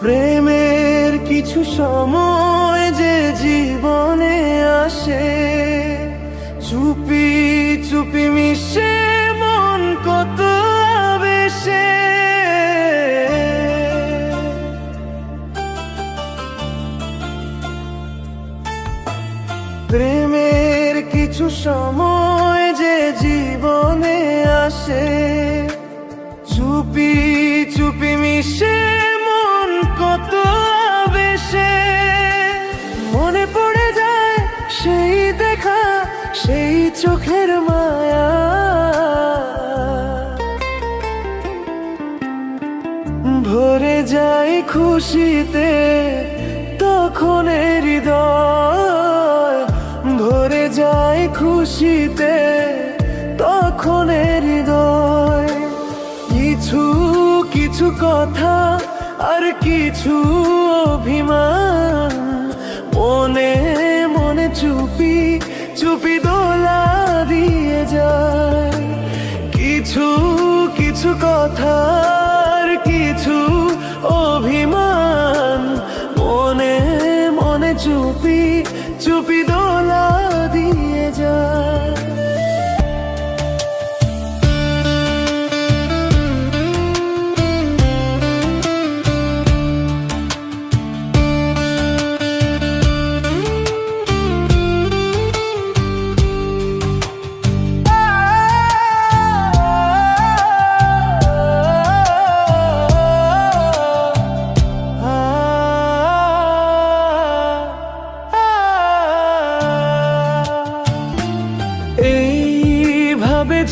প্রেমের কিছু সময় যে জীবনে আসে, চুপি চুপি মিশে মন কত বেশে প্রেমের কিছু সময় সেই চোখের মায়া। ভরে যায় খুশিতে তখন হৃদয়। ভরে যায় খুশিতে তখন হৃদয়। কিছু কিছু কথা আর কিছু অভিমান। চুপি দোলা দিয়ে যায়। কিছু কিছু কথার কিছু অভিমান। মনে মনে চুপি চুপি দোলা দিয়ে যায়।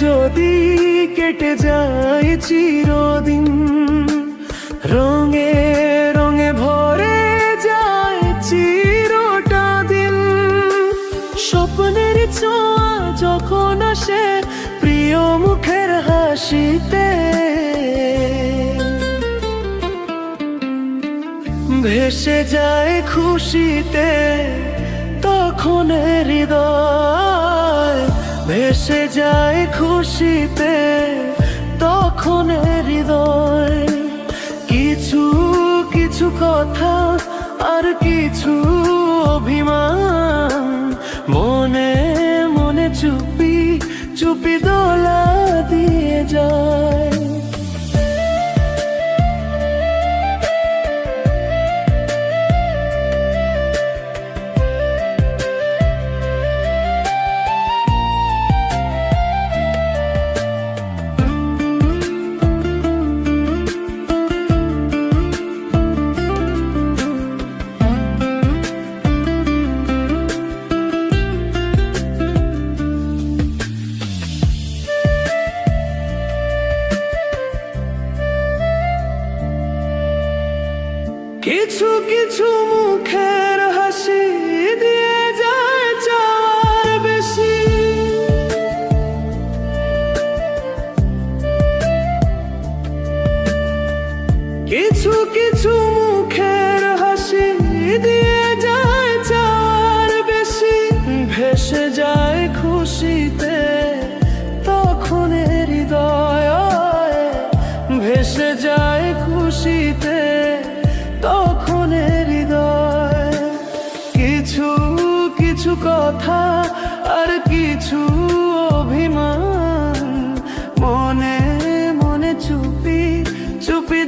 যদি কেটে যায় চিরদিন, রঙে রঙে ভরে যায় চিরটা দিন। স্বপ্নের ছোঁয়া যখন আসে প্রিয় মুখের হাসিতে, ভেসে যায় খুশিতে, তখন হৃদয় ভেসে যায় খুশিতে তখন হৃদয়। কিছু কিছু কথা আর কিছু অভিমান। মনে মনে চুপি চুপি দোলা দিয়ে যায়। কিছু কিছু মুখের হাসি দিয়ে যায় চার বেশি। কিছু কিছু মুখের হাসি দিয়ে যায় চার বেশি। ভেসে যায় খুশিতে, তখন হৃদয়, ভেসে যায় খুশিতে কথা আর কিছু অভিমান। মনে মনে চুপি চুপি